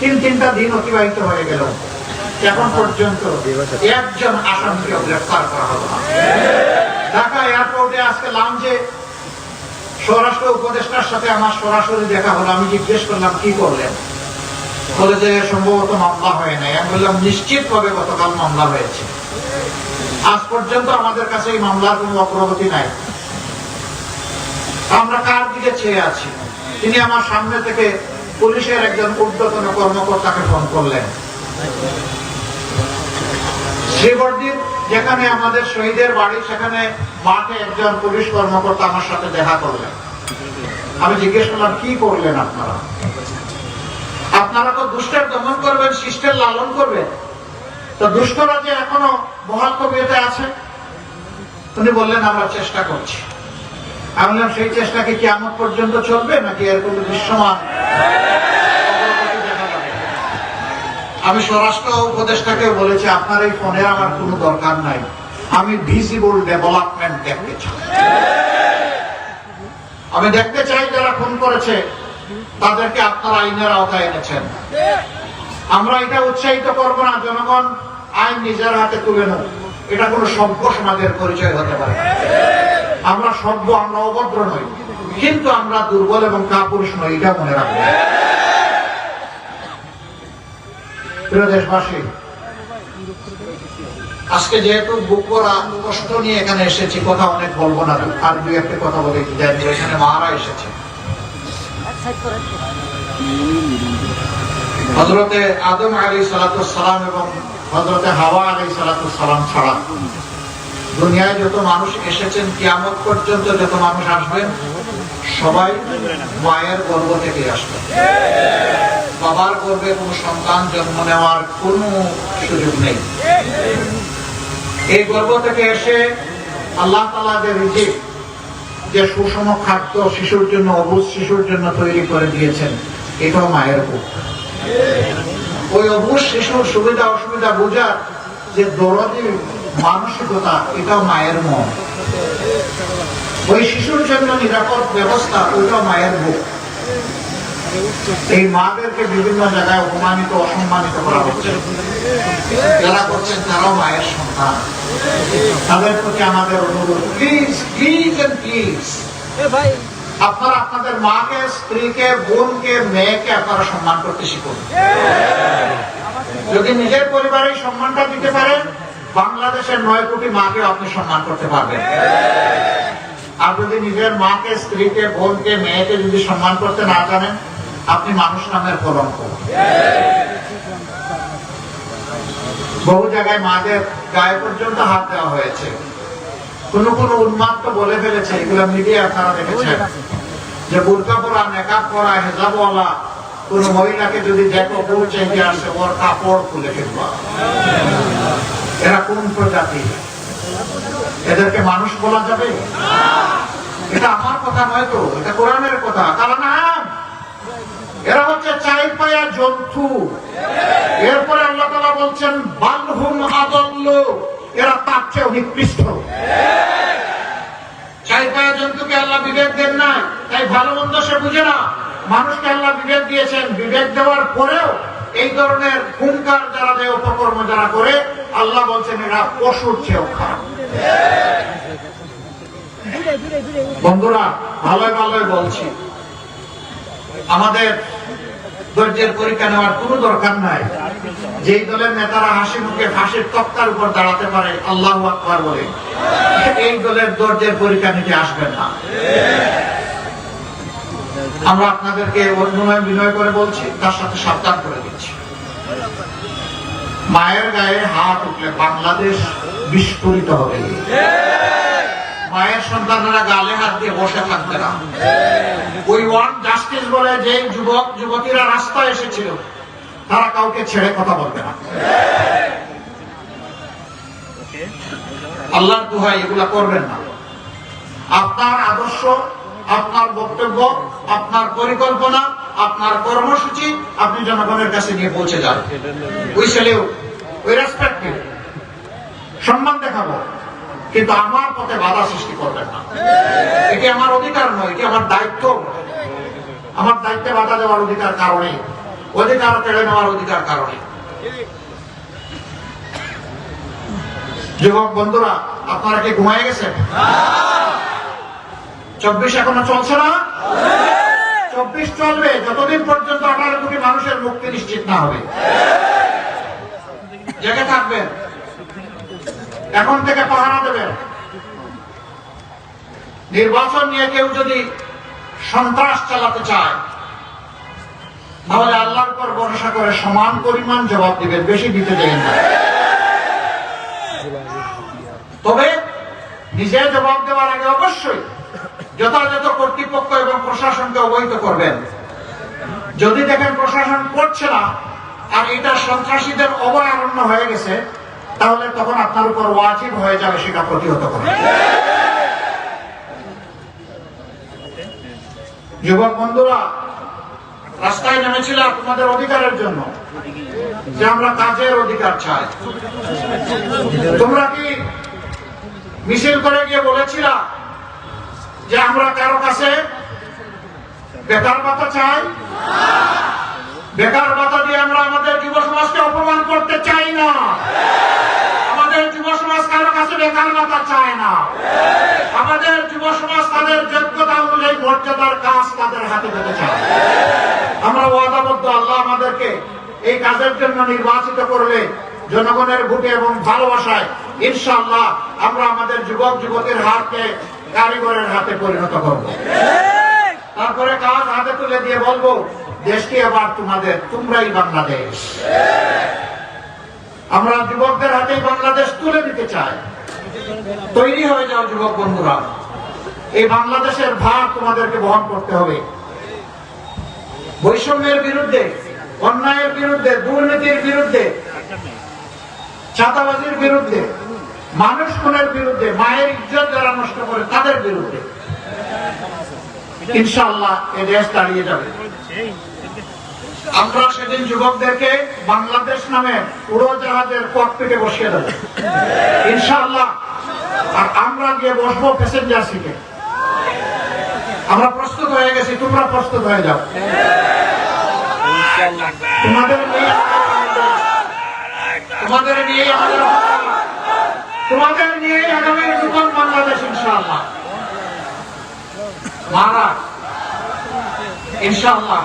তিন তিনটা দিন অতিবাহিত হয়ে গেল। এখন পর্যন্ত একজন আসামিকে গ্রেফতার করা হলো। ঢাকা এয়ারপোর্টে আজকে লাউঞ্জে স্বরাষ্ট্র উপদেষ্টার সাথে আমার সরাসরি দেখা হলো। আমি জিজ্ঞেস করলাম, কি করলেন? বলে যে সম্ভবত মামলা হয় নাই। আমি বললাম নিশ্চিত ভাবে গতকাল মামলা হয়েছে। আজ পর্যন্ত আমাদের কাছে এই মামলার কোনো অগ্রগতি নাই। আমরা কার দিকে চেয়ে আছি? তিনি আমার সামনে থেকে পুলিশের একজন ঊর্ধ্বতন কর্মকর্তাকে ফোন করলেন। যেখানে আমাদের শহীদের বাড়ি, সেখানে মাঠে একজন পুলিশ কর্মকর্তা আমার সাথে দেখা করলেন। আমি জিজ্ঞেস করলাম, কি করলেন আপনারা? আপনারা তো দুষ্টের দমন করবেন, শিষ্টের লালন করবেন। তো দুষ্টরা যে এখনও বহাল কবিতে আছে, উনি বললেন, আমরা চেষ্টা করছি। আমি সেই চেষ্টা কি কিয়ামত পর্যন্ত চলবে, নাকি এর কোনো আমি স্বরাষ্ট্র উপদেষ্টাকে বলেছি, আপনার এই ফোনের আমার কোনো দরকার নাই। আমি ভিজিবল ডেভেলপমেন্ট দেখতে চাই। আমি দেখতে চাই যারা খুন করেছে, তাদেরকে আপনারা আইনের আওতায় এনেছেন। আমরা এটা উৎসাহিত করব না, জনগণ আইন নিজের হাতে তুলে নেব। এটা কোনো সভ্য সমাজের পরিচয় হতে পারে আমরা সভ্য, আমরা অভদ্র নই। কিন্তু আমরা দুর্বল এবং কাপুরুষ নই, এটা মনে রাখব প্রিয় দেশবাসী, আজকে যেহেতু বুক করা কষ্ট নিয়ে এখানে এসেছি, কথা অনেক বলব না, আর দুই একটা কথা বলে এখানে মারা এসেছে। হজরতে আদম আলী সালাতাম এবং হজরতে হাওয়া আলী সালাতাম ছাড়া দুনিয়ায় যত মানুষ এসেছেন, কিয়ামত পর্যন্ত যত মানুষ আসবেন, সবাই মায়ের গর্ভ থেকে আসবেন বাবার গর্ভে কোনো সন্তান জন্ম নেওয়ার কোনো সুযোগ নেই। এই গর্ভ থেকে এসে আল্লাহ তালা যে রিজিক, যে সুষম খাদ্য শিশুর জন্য, অবুজ শিশুর জন্য তৈরি করে দিয়েছেন, এটাও মায়ের বুক ওই অবুজ শিশুর সুবিধা অসুবিধা বোঝার যে দরদি মানসিকতা এটাও মায়ের মন। ওই শিশুর জন্য নিরাপদ ব্যবস্থা ওইটাও মায়ের বুক। এই মাদেরকে বিভিন্ন জায়গায় অপমানিত অসম্মানিত করা হচ্ছে। যারা করছেন তারাও মায়ের সন্তান। তাদের প্রতি আমাদের অনুরোধ প্লিজ প্লিজ এন্ড প্লিজ আপনারা আপনাদের মাকে স্ত্রীকে বোনকে মেয়েকে আপনারা সম্মান করতে শিখুন। যদি নিজের পরিবারের সম্মানটা দিতে পারেন বাংলাদেশের নয় কোটি মাকে আপনি সম্মান করতে পারবেন। আর যদি নিজের মাকে, স্ত্রীকে, বোনকে, মেয়েকে যদি সম্মান করতে না জানেন, আপনি মানুষ নামের কলঙ্ক। বহু জায়গায় মাদের গায়ে পর্যন্ত হাত দেওয়া হয়েছে। কোন কোন উন্মাদ তো বলে ফেলেছে, এগুলো মিডিয়া আপনারা দেখেছেন। যে বুরকা পরা নেকাব পরা হেজাবওয়ালা কোন মহিলাকে যদি দেখো, বউ চেঞ্জে আসে, ওর কাপড় খুলে ফেলবা। এরা কোন প্রজাতি? এদেরকে মানুষ বলা যাবে? এটা আমার কথা নয় তো, এটা কোরআনের কথা। কারণ এরা হচ্ছে চাই পায়া জন্তু। এরপরে আল্লাহ তালা বলছেন বালহুম আদল্য এরা তার চেয়ে নিকৃষ্ট। চাই পায়া জন্তুকে আল্লাহ বিবেক দেন না তাই ভালো মন্দ সে বুঝে না। মানুষকে আল্লাহ বিবেক দিয়েছেন। বিবেক দেওয়ার পরেও এই ধরনের হুঙ্কার যারা দেয় উপকর্ম যারা করে, আল্লাহ বলছেন, এরা পশুর চেয়েও খারাপ। বন্ধুরা ভালোই ভালোই বলছি। আমাদের ধৈর্যের পরীক্ষা নেওয়ার কোনো দরকার নাই। যেই দলের নেতারা হাসি মুখে ফাঁসির তক্তার উপর দাঁড়াতে পারে, আল্লাহ আকবর বলে। এই দলের ধৈর্যের পরীক্ষা নিতে আসবেন না। আমরা আপনাদেরকে অনুনয় বিনয় করে বলছি, তার সাথে সাবধান করে দিচ্ছি। মায়ের গায়ে হাত উঠলে বাংলাদেশ বিস্ফোরিত হবে। মায়ের সন্তানেরা গালে হাত দিয়ে বসে থাকবে না। ওই ওয়ান জাস্টিস বলে যে যুবক, যুবতীরা রাস্তায় এসেছিল, তারা কাউকে ছেড়ে কথা বলবে না। আল্লাহর দুহাই এগুলা করবেন না। আপনার আদর্শ আপনার বক্তব্য আপনার পরিকল্পনা আপনার কর্মসূচি আপনি জনগণের কাছে নিয়ে পৌঁছে যান। ওই ছেলেও ওই রেসপেক্টিভ সম্মান দেখাবো। কিন্তু আমার পথে বাধা সৃষ্টি করবেন না। এটি আমার অধিকার নয় এটি আমার দায়িত্ব আমার দায়িত্বে বাধা দেওয়ার অধিকার কারণে অধিকার কেড়ে নেওয়ার অধিকার কারণে। যুবক বন্ধুরা আপনারা কি ঘুমায় গেছেন? চব্বিশ এখনও চলছে না? চব্বিশ চলবে, যতদিন পর্যন্ত আঠারো কোটি মানুষের মুক্তি নিশ্চিত না হবে। জেগে থাকবেন। এখন থেকে পাহারা দেবেন। নির্বাচন নিয়ে কেউ যদি সন্ত্রাস চালাতে চায়, তাহলে আল্লাহর পর ভরসা করে সমান পরিমাণ জবাব দিবেন, বেশি দিতে দেবেন না। তবে নিজে জবাব দেওয়ার আগে অবশ্যই যথাযথ কর্তৃপক্ষ এবং প্রশাসনকে অবহিত করবেন। যদি দেখেন প্রশাসন করছে না, আর এটা সন্ত্রাসীদের অভয়ারণ্য হয়ে গেছে, তাহলে তখন আপনার উপর ওয়াজিব হয়ে যাবে সেটা প্রতিহত করা। যুবক বন্ধুরা, রাস্তায় নেমেছিলাম তোমাদের অধিকারের জন্য, যে আমরা কাজের অধিকার চাই। তোমরা কি মিছিল করে গিয়ে বলেছিলা যে আমরা কারও কাছে বেকার ভাতা চাই? বেকার ভাতা দিয়ে আমরা আমাদের যুব সমাজকে অপমান করতে চাই না। পেতে এই কাজের জন্য নির্বাচিত জনগণের ভোটে এবং ভালোবাসায় ইনশাআল্লাহ আমরা আমাদের যুবক যুবতীর হাতকে কারিগরের হাতে পরিণত করব। তারপরে কাজ হাতে তুলে দিয়ে বলব দেশকে আবার তোমাদের তোমরাই বাংলাদেশ। আমরা যুবকদের হাতেই বাংলাদেশ তুলে দিতে চাই। তৈরি হয়ে যাও যুবক বন্ধুরা। এই বাংলাদেশের ভার তোমাদেরকে বহন করতে হবে। বৈষম্যের বিরুদ্ধে অন্যায়ের বিরুদ্ধে দুর্নীতির বিরুদ্ধে চাঁদাবাজির বিরুদ্ধে মানুষ খুনের বিরুদ্ধে, মায়ের ইজ্জত যারা নষ্ট করে তাদের বিরুদ্ধে। ইনশাআল্লাহ এ দেশ দাঁড়িয়ে যাবে। আমরা সেদিন যুবকদেরকে বাংলাদেশ নামে উড়োজাহাজের ককপিটে বসিয়ে দেব। ইনশাআল্লাহ। আর আমরা গিয়ে বসবো প্যাসেঞ্জার সিটে আমরা প্রস্তুত হয়ে গেছি, তোমরা প্রস্তুত হয়ে যাও। তোমাদের নিয়ে তোমাদের নিয়ে আমাদের তোমাদের নিয়ে আগামী নতুন বাংলাদেশ ইনশাআল্লাহ। মারা, ইনশাআল্লাহ।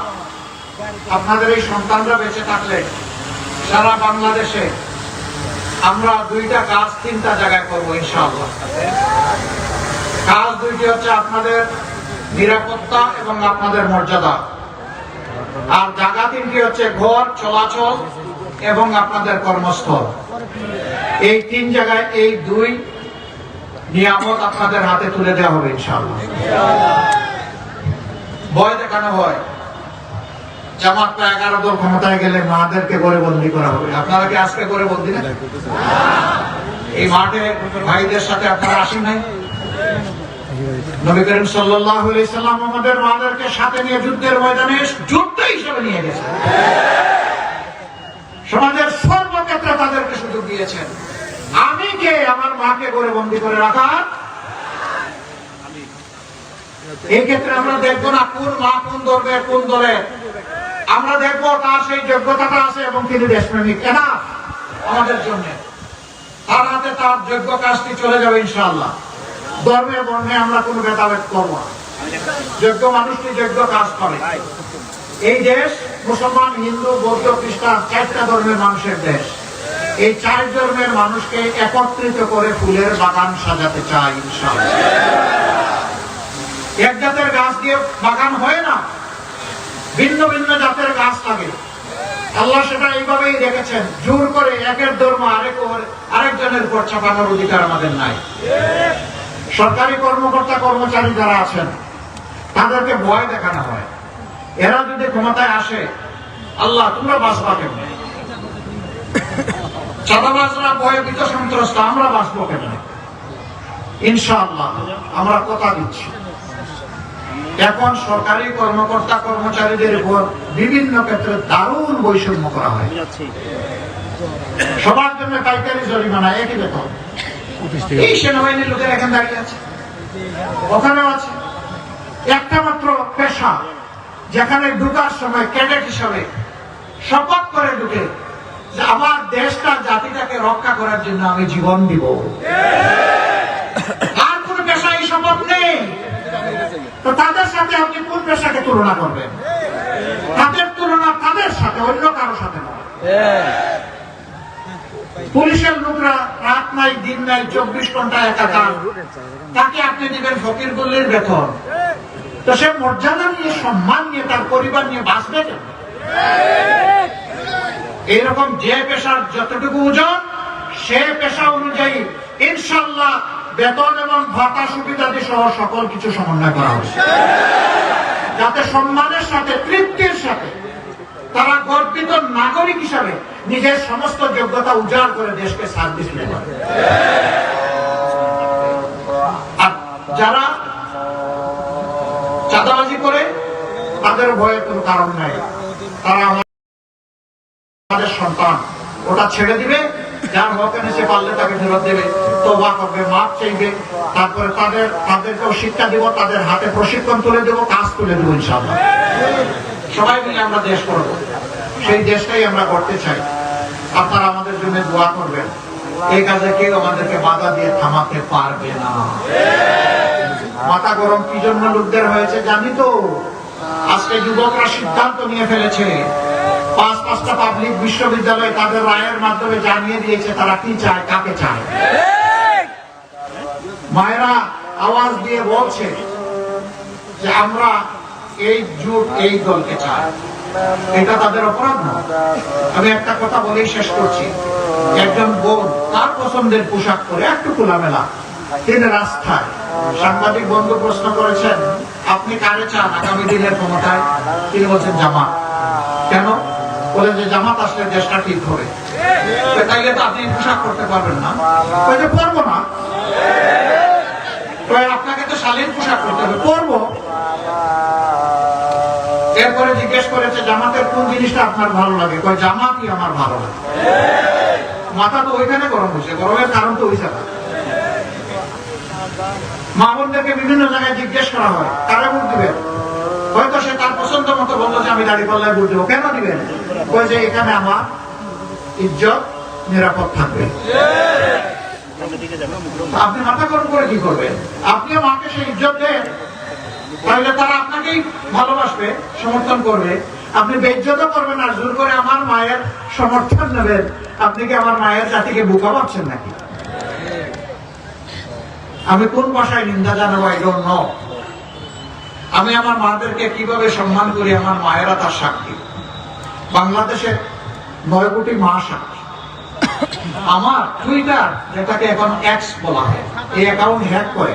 আপনাদের এই সন্তানরা বেঁচে থাকলে সারা বাংলাদেশে আমরা দুইটা কাজ তিনটা জায়গায় করব ইনশাআল্লাহ। কাজ দুইটি হচ্ছে আপনাদের নিরাপত্তা এবং আপনাদের মর্যাদা। আর জায়গা তিনটি হচ্ছে ঘর, চলাচল এবং আপনাদের কর্মস্থল। এই তিন জায়গায় এই দুই নিয়ামত আপনাদের হাতে তুলে দেওয়া হবে ভয় দেখানো হয়। জামাতটা এগারো দল ক্ষমতায় গেলে মাদেরকে করে বন্দি করা হবে। আপনারা কি আজকে করে বন্দি না? এই মাঠে ভাইদের সাথে আপনারা আসেন নাই? নবী করিম সাল্লাল্লাহু আলাইহি সাল্লাম আমাদের মাদেরকে সাথে নিয়ে যুদ্ধের ময়দানে যুদ্ধ হিসেবে নিয়ে গেছেন সমাজের সর্বক্ষেত্রে তাদেরকে সুযোগ দিয়েছেন। আমি কে? আমার মাকে করে বন্দি করে রাখার এই ক্ষেত্রে আমরা দেখব না কোন মা কোন ধর্মের কোন দলের আমরা দেখব তার সেই যোগ্যতাটা আছে এবং তিনি দেশপ্রেমিক। কেনা আমাদের জন্য। তার হাতে তার যোগ্য কাজটি চলে যাবে ইনশাআল্লাহ। ধর্মের বর্ণে আমরা কোনো ভেদাভেদ করব না। যোগ্য মানুষটি যোগ্য কাজ করে। এই দেশ মুসলমান, হিন্দু, বৌদ্ধ, খ্রিস্টান চারটা ধর্মের মানুষের দেশ। এই চার ধর্মের মানুষকে একত্রিত করে ফুলের বাগান সাজাতে চাই এক জাতের গাছ দিয়ে বাগান হয় না, ভিন্ন ভিন্ন জাতের গাছ লাগে। আল্লাহ সেটা এইভাবেই রেখেছেন, জোর করে একের ধর্ম আরেক আরেকজনের উপর চাপানোর অধিকার আমাদের নাই। সরকারি কর্মকর্তা, কর্মচারী যারা আছেন, তাদেরকে ভয় দেখানো হয়। এরা যদি ক্ষমতায় আসে, আল্লাহ, তোমরা বাঁচবা কেমনে? চাঁদাবাজরা ভয়ে ভীত সন্ত্রস্ত, আমরা বাঁচবো কেমনে? ইনশাআল্লাহ, আমরা কথা দিচ্ছি। এখন সরকারি কর্মকর্তা, কর্মচারীদের উপর বিভিন্ন ক্ষেত্রে দারুণ বৈষম্য করা হয়। সবার জন্য পাইকারি জরিমানা, একই বেতন এই সেনাবাহিনীর লোকের এখানে দাঁড়িয়ে আছে। ওখানেও আছে। একটা মাত্র পেশা। যেখানে ঢুকার সময় ক্যাডেট হিসাবে শপথ করে ঢুকে যে আমার দেশটা জাতিটাকে রক্ষা করার জন্য আমি জীবন দিব। আর কোন পেশা এই শপথ নেই। তো তাদের সাথে আপনি কোন পেশাকে তুলনা করবেন? তাদের তুলনা তাদের সাথে অন্য কারও সাথে নয়। পুলিশের লোকরা রাত নাই দিন নাই চব্বিশ ঘণ্টা একাকার। তাকে আপনি দিবেন ফকির গল্লির বেতন। তো সে মর্যাদা নিয়ে, সম্মান নিয়ে, তার পরিবার নিয়ে বাঁচবে কেন? এইরকম যে পেশার যতটুকু ওজন, সে পেশা অনুযায়ী ইনশাল্লাহ বেতন এবং ভাতা সুবিধাদি সহ সকল কিছু সমন্বয় করা হবে। যাতে সম্মানের সাথে, তৃপ্তির সাথে তারা গর্বিত নাগরিক হিসাবে নিজের সমস্ত যোগ্যতা উজাড় করে দেশকে সার্ভিস দিতে পারে যারা চাঁদাবাজি করে তাদের ভয়ের কোনো কারণ নাই। তারা আমাদের সন্তান। ওটা ছেড়ে দিবে, যার হক এনেছে পারলে তাকে ফেরত দেবে। তোবা করবে, মাপ চাইবে। তারপরে তাদের তাদেরকেও শিক্ষা দিব, তাদের হাতে প্রশিক্ষণ তুলে দেবো, কাজ তুলে দেবো ইনশাল্লাহ সবাই মিলে আমরা দেশ করব। সেই দেশটাই আমরা করতে চাই। আপনারা আমাদের জন্য দোয়া করবেন। এই কাজে কেউ আমাদেরকে বাধা দিয়ে থামাতে পারবে না। মাথা গরম কি জন্য লোকদের হয়েছে জানি তো? আজকে যুবকরা সিদ্ধান্ত নিয়ে ফেলেছে। পাঁচ পাঁচটা পাবলিক বিশ্ববিদ্যালয় তাদের রায়ের মাধ্যমে জানিয়ে দিয়েছে, তারা কি চায়, কাকে চায়। মায়েরা আওয়াজ দিয়ে বলছে যে আমরা এই জোট, এই দলকে চাই। এটা তাদের অপরাধ না। আমি একটা কথা বলেই শেষ করছি। একজন বোন তার পছন্দের পোশাক পরে একটু খোলামেলা, তিনি রাস্তায় সাংবাদিক বন্ধু প্রশ্ন করেছেন আপনি কারে চান? আগামী দিনের ক্ষমতায় তিনি বলছেন জামাত। কেন? বলে যে জামাত আসলে দেশটা ঠিক হবে। তাইলে তো আপনি পোশাক করতে পারবেন না। যে পরবো না। আপনাকে তো শালীন পোশাক করতে হবে। পরবো। এরপরে জিজ্ঞেস করেছে জামাতের কোন জিনিসটা আপনার ভালো লাগে? কয়, জামাতই আমার ভালো লাগে। মাথা তো ওইখানে গরম হয়েছে। গরমের কারণ তো ওই জায়গা মা বোনদেরকে বিভিন্ন জায়গায় জিজ্ঞেস করা হয়, কারা ভোট দিবেন? হয়তো সে তার পছন্দ মতো বলল যে আমি দাঁড়িয়ে পাল্লায় ভোট দেবো। কেন দিবেন? কয় যে এখানে আমার ইজ্জত, নিরাপদ থাকবে। আপনি মাথা গরম করে কি করবেন? আপনিও মাকে সেই ইজ্জত দেন, তাহলে তারা আপনাকেই ভালোবাসবে, সমর্থন করবে। আপনি বেজ্জত করবেন আর জোর করে আমার মায়ের সমর্থন নেবেন। আপনি কি আমার মায়ের জাতিকে বোকা পাচ্ছেন নাকি? আমি কোন ভাষায় নিন্দা জানাব আই ডোন্ট নো আমি আমার মাদেরকে কীভাবে সম্মান করি? আমার মায়েরা তার সাক্ষী। বাংলাদেশে নয় কোটি মা সাক্ষী। আমার টুইটার যেটাকে এখন এক্স বলা হয় এই অ্যাকাউন্ট হ্যাক করে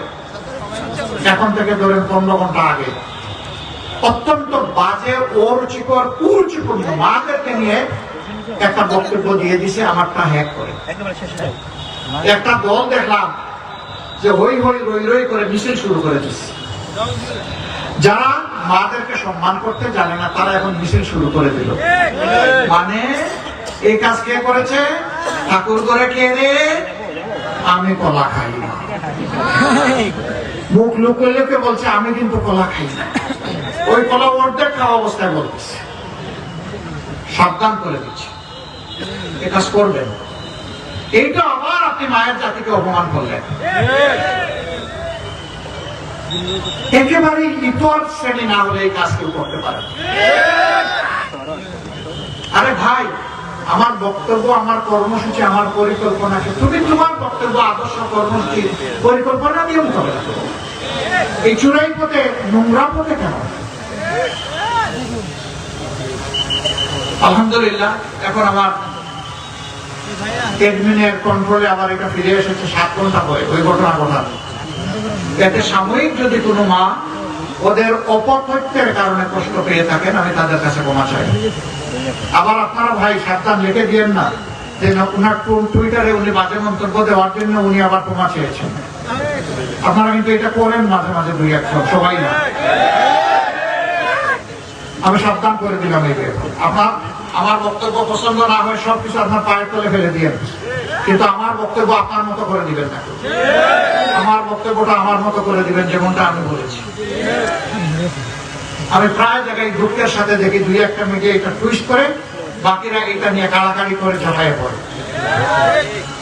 এখন থেকে ধরেন পনেরো ঘণ্টা আগে অত্যন্ত বাজে অরুচিকর কুরুচিপূর্ণ মাদেরকে নিয়ে একটা বক্তব্য দিয়ে দিছে আমারটা হ্যাক করে। একটা দল দেখলাম যে হই হই, রই রই করে মিছিল শুরু করে দিচ্ছে। যারা মাদেরকে সম্মান করতে জানে না, তারা এখন মিছিল শুরু করে দিল। মানে এই কাজ কে করেছে? ঠাকুর করে কে রে? আমি কলা খাই না। মুখ লুকে লুকে বলছে, আমি কিন্তু কলা খাই না। ওই কলা অর্ধেক খাওয়া অবস্থায় বলতেছে। সাবধান করে দিচ্ছে। এ কাজ করবেন। এইটা আবার আপনি মায়ের জাতিকে অপমান করলেন। একেবারে ইতর শ্রেণি না হলে এই কাজ কেউ করতে পারে আরে ভাই, আমার বক্তব্য, আমার কর্মসূচি, আমার পরিকল্পনা তুমি তোমার বক্তব্য, আদর্শ কর্মসূচি, পরিকল্পনা নিয়মিত হবে। এই পথে, নোংরা পথে কেন? আলহামদুলিল্লাহ, এখন আমার এডমিনের কন্ট্রোলে আবার এটা ফিরে এসেছে, সাত ঘণ্টা পরে, ওই ঘটনা ঘটা এতে সাময়িক যদি কোনো মা ওদের কারণে কষ্ট পেয়ে থাকেন, আমি তাদের কাছে ক্ষমা চাই। আবার আপনারা ভাই, সাবধান, লিখে দিয়েন না যে টু- টুইটারে উনি বাজে মন্তব্য দেওয়ার জন্য উনি আবার ক্ষমা চেয়েছেন। আপনারা কিন্তু এটা করেন মাঝে মাঝে দুই একজন, সবাই না। আমি সাবধান করে দিলাম এই। আপনার আমার বক্তব্য পছন্দ না হয় সবকিছু আপনার পায়ের তলে ফেলে দিয়ে কিন্তু আমার বক্তব্য আপনার মতো করে দিবেন না। আমার বক্তব্যটা আমার মতো করে দিবেন যেমনটা আমি বলেছি। আমি প্রায় জায়গায় দুঃখের সাথে দেখি দুই একটা মিডিয়া এটা টুইস্ট করে, বাকিরা এটা নিয়ে কাড়াকাড়ি করে ঝাঁপায় পড়ে।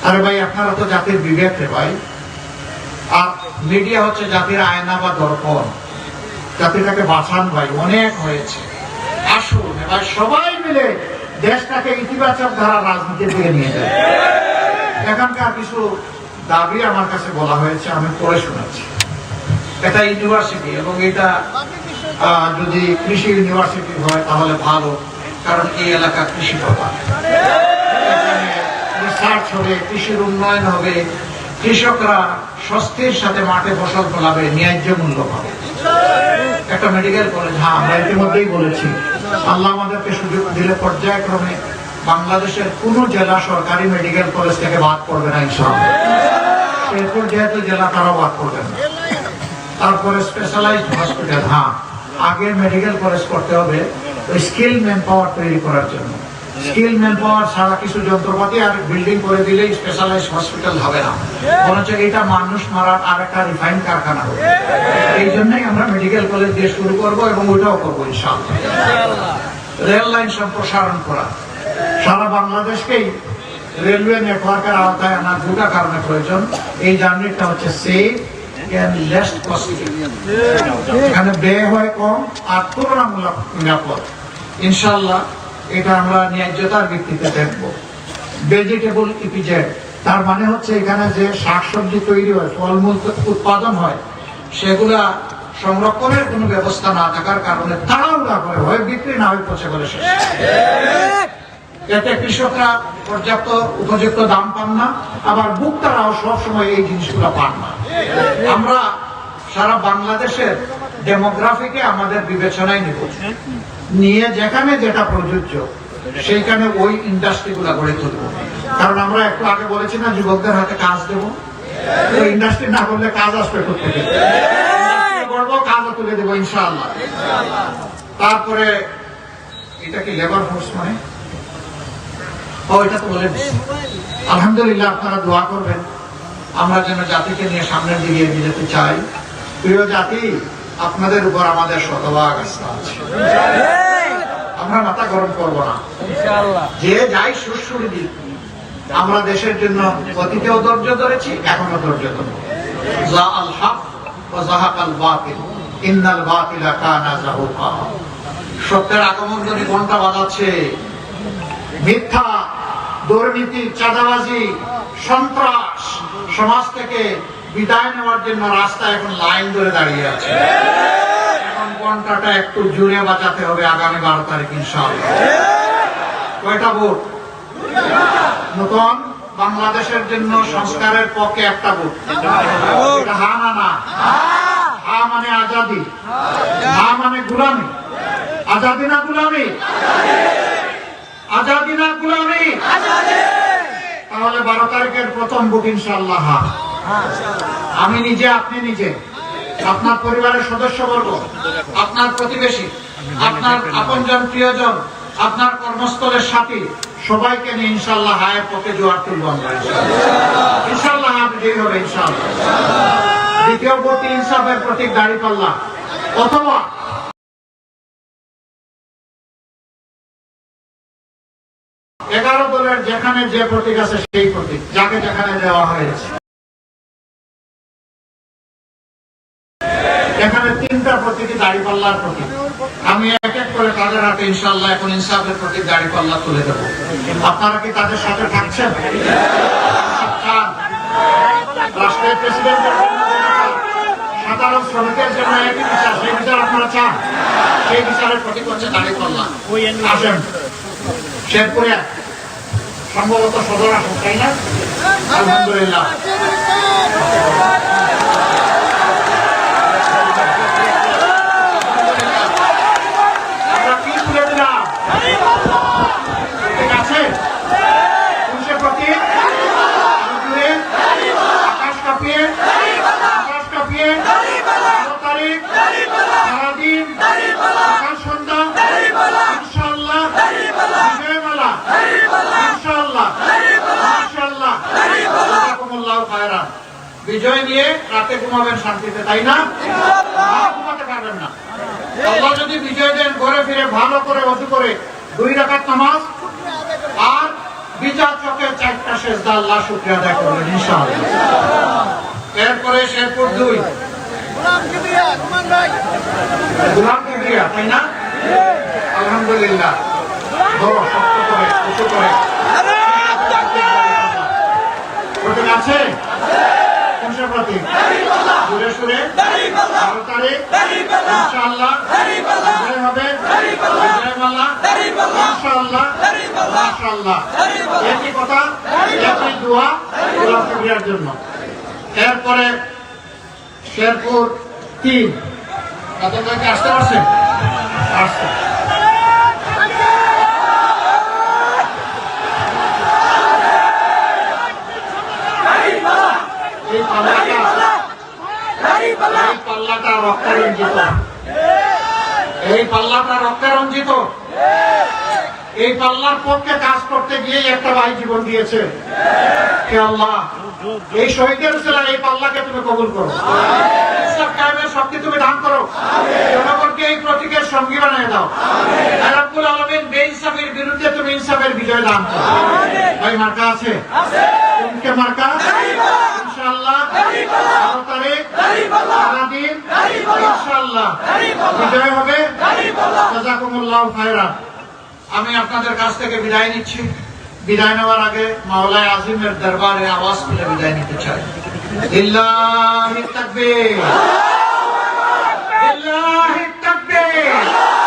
আরে ভাই, আপনারা তো জাতির বিবেক রে ভাই। আর মিডিয়া হচ্ছে জাতির আয়না বা দর্পণ। জাতিটাকে বাঁচান ভাই, অনেক হয়েছে। এবার সবাই মিলে দেশটাকে ইতিবাচক ধারা রাজনীতির দিকে নিয়ে যায়। এখানকার কিছু দাবি আমার কাছে বলা হয়েছে, আমি পড়ে শোনাচ্ছি। এটা ইউনিভার্সিটি এবং এটা যদি কৃষি ইউনিভার্সিটি হয় তাহলে ভালো, কারণ এই এলাকা কৃষি প্রধান। রিসার্চ হবে, কৃষির উন্নয়ন হবে, কৃষকরা স্বস্তির সাথে মাঠে ফসল ফলাবে, ন্যায্য মূল্য পাবে। একটা মেডিকেল কলেজ হ্যাঁ আমরা ইতিমধ্যেই বলেছি আল্লাহ আমাদেরকে সুযোগ দিলে পর্যায়ক্রমে বাংলাদেশের কোন জেলা সরকারি মেডিকেল কলেজ থেকে বাদ পড়বে না এরপর যেহেতু জেলা তারাও বাদ পড়বে না। তারপরে স্পেশালাইজড হসপিটাল হ্যাঁ আগে মেডিকেল কলেজ করতে হবে স্কিল ম্যান পাওয়ার তৈরি করার জন্য। স্কিল ম্যান পাওয়ার ছাড়া কিছু যন্ত্রপাতি আর বিল্ডিং করে দিলে স্পেশালাইজ হসপিটাল হবে না। বরঞ্চ এটা মানুষ মারার আর একটা রিফাইন কারখানা হবে। এই জন্যই আমরা মেডিকেল কলেজ দিয়ে শুরু করব এবং ওইটাও করব ইনশাআল্লাহ। রেল লাইন সম্প্রসারণ করা। সারা বাংলাদেশকেই রেলওয়ে নেটওয়ার্কের আওতায় আনার দুটা কারণে প্রয়োজন। এই জার্নিটা হচ্ছে সেফ এখানে ব্যয় হয় কম আর তুলনামূলক নিরাপদ। ইনশাল্লাহ এটা আমরা ন্যায্যতার ভিত্তিতে দেখব। ভেজিটেবল ইপিজেড তার মানে হচ্ছে এখানে যে শাকসবজি তৈরি হয়, ফলমূল উৎপাদন হয়, সেগুলা সংরক্ষণের কোনো ব্যবস্থা না থাকার কারণে তাড়াহুড়া করে হয়, বিক্রি না হয় পচে এতে কৃষকরা পর্যাপ্ত উপযুক্ত দাম পান না, আবার ভোক্তারাও সবসময় এই জিনিসগুলো পান না। আমরা সারা বাংলাদেশের ডেমোগ্রাফিকে আমাদের বিবেচনায় নিব। নিয়ে যেখানে যেটা প্রযোজ্য সেইখানে ওই ইন্ডাস্ট্রি গুলা গড়ে তুলব। কারণ আমরা একটু আগে বলেছি না যুবকদের হাতে কাজ দেব। তো ইন্ডাস্ট্রি না করলে কাজ আসবে করব কাজও তুলে দেবো ইনশাআল্লাহ। তারপরে এটা কি লেবার ফোর্স মানে? ও এটা তো বলে আলহামদুলিল্লাহ আপনারা দোয়া করবেন। আমরা যেন জাতিকে নিয়ে সামনের দিকে এগিয়ে যেতে চাই। প্রিয় জাতি আপনাদের উপর আমাদের শতভাগ আস্থা আছে। আমরা মাথা গরম করব না। যে যাই সুরসুরি দিক আমরা দেশের জন্য অতীতেও ধৈর্য ধরেছি এখনও ধৈর্য ধরব। আল হক ও বাতিল ইন্নাল বাতিলা কানা জাহুকা। সত্যের আগমন যদি ঘণ্টা বাজাচ্ছে মিথ্যা দুর্নীতি চাঁদাবাজি সন্ত্রাস সমাজ থেকে বিদায় নেওয়ার জন্য রাস্তা এখন লাইন ধরে দাঁড়িয়ে আছে। এখন ঘন্টাটা একটু জুড়ে বাঁচাতে হবে আগামী বারো তারিখ, ইনশাআল্লাহ। কয়টা ভোট? নতুন? বাংলাদেশের জন্য সংস্কারের পক্ষে একটা ভোট। হা না না? হা মানে আজাদি। হা মানে গুলামি। আজাদি না গুলামি? আজাদি না গুলামি? তাহলে বারো তারিখের প্রথম বুক ইনশাল্লাহ হা। আমি নিজে, আপনি নিজে। আপনার পরিবারের সদস্যবর্গ, আপনার প্রতিবেশী, আপনার আপনজন প্রিয়জন, আপনার কর্মস্থলের সাথী, সবাইকে নিয়ে ইনশাল্লাহ হায়ের পক্ষে জোয়ার তুলব ইনশাল্লাহ বিজয়ী হবে ইনশাল্লাহ দ্বিতীয় ভোট ইনসাফের প্রতীক দাড়ি পাল্লা অথবা এগারো দলের যেখানে যে প্রতীক আছে সেই প্রতীক, যাকে যেখানে দেওয়া হয়েছে। এখানে তিনটা প্রতীকই দাড়ি পাল্লার প্রতীক। আমি এক এক করে তাদের হাতে ইনশাল্লাহ এখন ইনসাফের প্রতীক দাড়ি পাল্লা তুলে দেবো। আপনারা কি তাদের সাথে থাকছেন? সাধারণ শ্রমিকের জন্য সম্ভবত সদর আসুন, তাই না? আলহামদুলিল্লাহ আমরা কি তুলে দিলাম ঠিক আছে পুরুষের প্রতি জুড়ে আকাশ কাঁপিয়ে আকাশ কাঁপিয়ে বারো তারিখ সারাদিন সকাল সন্ধ্যা ইনশাল্লাহ বিজয়মালা ইনশাল্লাহ ইনশাল্লাহ জাযাকুমুল্লাহু খায়রান। বিজয় নিয়ে রাতে ঘুমাবেন শান্তিতে তাই না? ঘুমাতে পারবেন না। আল্লাহ যদি বিজয় দেন ঘরে ফিরে ভালো করে অজু করে দুই রাকাত নামাজ ষাটটা শেষদা আল্লাহ শুক্রিয়া আদায় করবেন ইনশাআল্লাহ। এরপরে শেরপুর দুই। গুলাম কিবরিয়া তাই না? আলহামদুলিল্লাহ। ধরো শক্ত করে উঁচু করে। আছে? কোনসে প্রতীক সুরে সুরে তারিখ কথা? গোলাপ জন্য। এরপরে শেরপুর তিন। কতটাকে আসতে পারছেন? আসছে। এই পাল্লার পক্ষে কাজ করতে গিয়ে একটা ভাই জীবন দিয়েছে। হে আল্লাহ এই শহীদের ছেলে এই পাল্লাকে তুমি কবুল করো। শক্তি তুমি দান করো। জনগণকে এই প্রতীকের সঙ্গী বানিয়ে দাও। আলামিন বেইনসাফের বিরুদ্ধে তুমি ইনসাফের বিজয় দান করো। ভাই মার্কা আছে? কোনকে মার্কা? ইনশাআল্লাহ। বারো তারিখ। সারাদিন। ইনশাআল্লাহ। বিজয় হবে। জাজাকুমুল্লাহ আমি আপনাদের কাছ থেকে বিদায় নিচ্ছি। বিদায় নেওয়ার আগে মাওলায় আজিমের দরবারে আওয়াজ তুলে বিদায় নিতে চাই। লিল্লাহি তাকবীর। তাকবীর।